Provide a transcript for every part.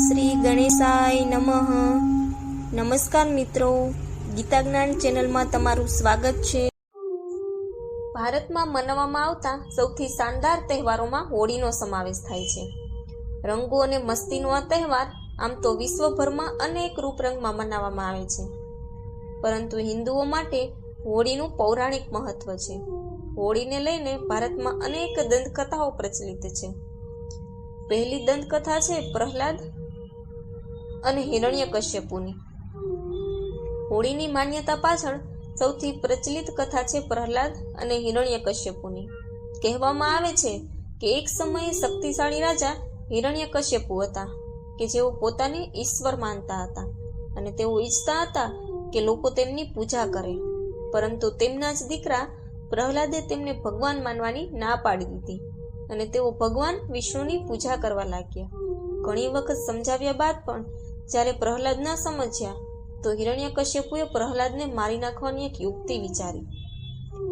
શ્રી ગણેશાય નમઃ. નમસ્કાર મિત્રો ગીતા જ્ઞાન ચેનલમાં તમારું સ્વાગત છે. ભારતમાં મનાવવામાં આવતા સૌથી શાનદાર તહેવારોમાં હોળીનો સમાવેશ થાય છે. રંગો અને મસ્તીનો આ તહેવાર આમ તો વિશ્વભરમાં અનેક રૂપરંગમાં મનાવવામાં આવે છે. પરંતુ હિન્દુઓ માટે હોળીનું પૌરાણિક મહત્વ છે. હોળીને લઈને ભારતમાં અનેક દંતકથાઓ પ્રચલિત છે. પહેલી દંતકથા છે પ્રહલાદ અને હિરણ્ય કશ્યપુની. હોળીની માન્યતા પાછળ સૌથી પ્રચલિત કથા છે પ્રહલાદ અને હિરણ્ય કશ્યપુની. કહેવામાં આવે છે કે એક સમયે શક્તિશાળી રાજા હિરણ્ય કશ્યપુ હતા, કે જેઓ પોતાને ઈશ્વર માનતા હતા અને તેઓ ઈચ્છતા હતા કે લોકો તેમની પૂજા કરે. પરંતુ તેમના જ દીકરા પ્રહલાદે તેમને ભગવાન માનવાની ના પાડી દીધી અને તેઓ ભગવાન વિષ્ણુની પૂજા કરવા લાગ્યા. ઘણી વખત સમજાવ્યા બાદ પણ જ્યારે પ્રહલાદ ન સમજ્યા, તો હિરણ્યકશ્યપુએ પ્રહલાદને મારી નાખવાની એક યુક્તિ વિચારી.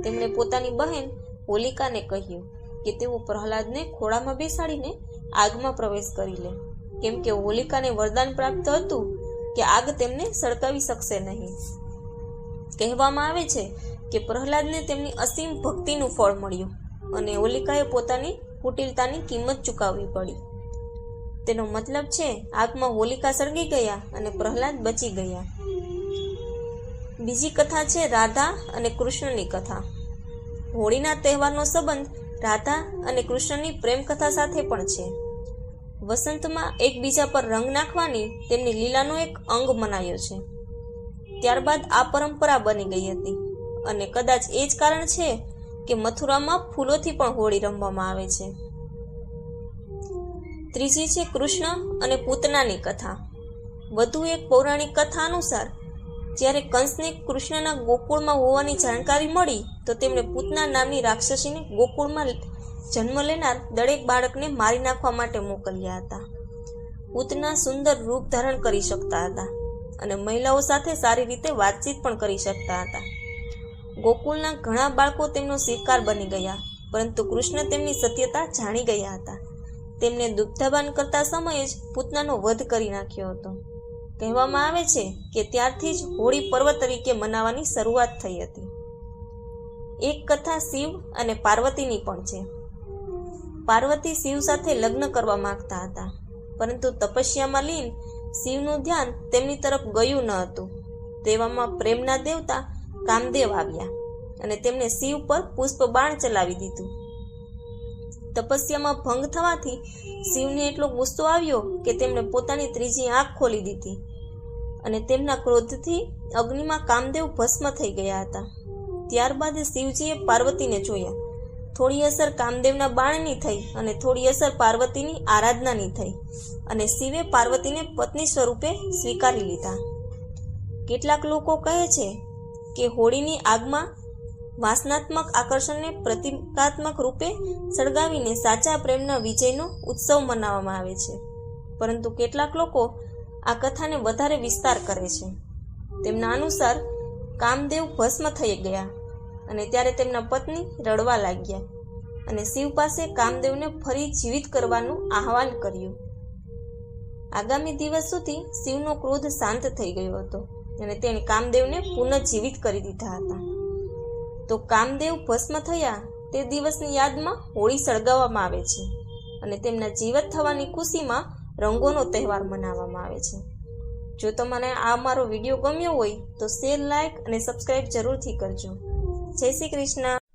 તેમણે પોતાની બહેન હોલિકાને કહ્યું કે તેઓ પ્રહલાદને ખોળામાં બેસાડીને આગમાં પ્રવેશ કરી લે. કેમ કે હોલિકાને વરદાન પ્રાપ્ત હતું કે આગ તેમને સળકાવી શકશે નહીં. કહેવામાં આવે છે કે પ્રહલાદને તેમની અસીમ ભક્તિનું ફળ મળ્યું અને હોલિકાએ પોતાની કુટિલતાની કિંમત ચૂકવવી પડી. તેનો મતલબ છે આગમાં હોલિકા સળગી ગયા અને પ્રહલાદ બચી ગયા. બીજી કથા છે રાધા અને કૃષ્ણની કથા. હોળીના તહેવારનો સંબંધ રાધા અને કૃષ્ણની પ્રેમ કથા સાથે પણ છે. વસંતમાં એકબીજા પર રંગ નાખવાની તેમની લીલાનો એક અંગ મનાયો છે. ત્યારબાદ આ પરંપરા બની ગઈ હતી અને કદાચ એ જ કારણ છે કે મથુરામાં ફૂલોથી પણ હોળી રમવામાં આવે છે. ત્રીજી છે કૃષ્ણ અને પૂતનાની કથા. વધુ એક પૌરાણિક કથા અનુસાર, જ્યારે કંસને કૃષ્ણના ગોકુળમાં હોવાની જાણકારી મળી, તો તેમણે પૂતના નામની રાક્ષસીને ગોકુળમાં જન્મ લેનાર દરેક બાળકને મારી નાખવા માટે મોકલ્યા હતા. પૂતના સુંદર રૂપ ધારણ કરી શકતા હતા અને મહિલાઓ સાથે સારી રીતે વાતચીત પણ કરી શકતા હતા. ગોકુળના ઘણા બાળકો તેમનો શિકાર બની ગયા, પરંતુ કૃષ્ણ તેમની સત્યતા જાણી ગયા હતા. તેમને દુગ્ધાબાન કરતા સમયે જ પૂતનાનો વધ કરી નાખ્યો હતો. કહેવામાં આવે છે કે ત્યારથી જ હોળી પર્વ તરીકે મનાવવાની શરૂઆત થઈ હતી. એક કથા શિવ અને પાર્વતીની પણ છે. પાર્વતી શિવ સાથે લગ્ન કરવા માંગતા હતા, પરંતુ તપસ્યામાં લીન શિવનું ધ્યાન તેમની તરફ ગયું ન હતું. તેવામાં પ્રેમના દેવતા કામદેવ આવ્યા અને તેમણે શિવ પર પુષ્પ બાણ ચલાવી દીધું. તપસ્યામાં ભંગ થવાથી શિવને એટલો ગુસ્સો આવ્યો કે તેમણે પોતાની ત્રીજી આંખ ખોલી દીધી અને તેમના ક્રોધથી અગ્નિમાં કામદેવ ભસ્મ થઈ ગયા હતા. ત્યારબાદ શિવજીએ પાર્વતીને જોયા. થોડી અસર કામદેવના બાણની થઈ અને થોડી અસર પાર્વતીની આરાધનાની થઈ અને શિવે પાર્વતીને પત્ની સ્વરૂપે સ્વીકારી લીધા. કેટલાક લોકો કહે છે કે હોળીની આગમાં વાસનાત્મક આકર્ષણને પ્રતિકાત્મક રૂપે સળગાવીને સાચા પ્રેમના વિજયનો ઉત્સવ મનાવવામાં આવે છે. પરંતુ કેટલાક લોકો આ કથાને વધારે વિસ્તાર કરે છે. તેમના અનુસાર કામદેવ ભસ્મ થઈ ગયા અને ત્યારે તેમના પત્ની રડવા લાગ્યા અને શિવ પાસે કામદેવને ફરી જીવિત કરવાનું આહવાન કર્યું. આગામી દિવસ સુધી શિવનો ક્રોધ શાંત થઈ ગયો હતો અને તેણે કામદેવને પુનઃ જીવિત કરી દીધા હતા. તો કામદેવ ભસ્મ થયા તે દિવસની યાદમાં હોળી સળગાવવામાં આવે છે અને તેમના જીવત થવાની ખુશીમાં રંગોનો તહેવાર મનાવવામાં આવે છે. જો તમને આ મારો વીડિયો ગમ્યો હોય તો શેર લાઇક અને સબસ્ક્રાઈબ જરૂરથી કરજો. જય શ્રી કૃષ્ણ.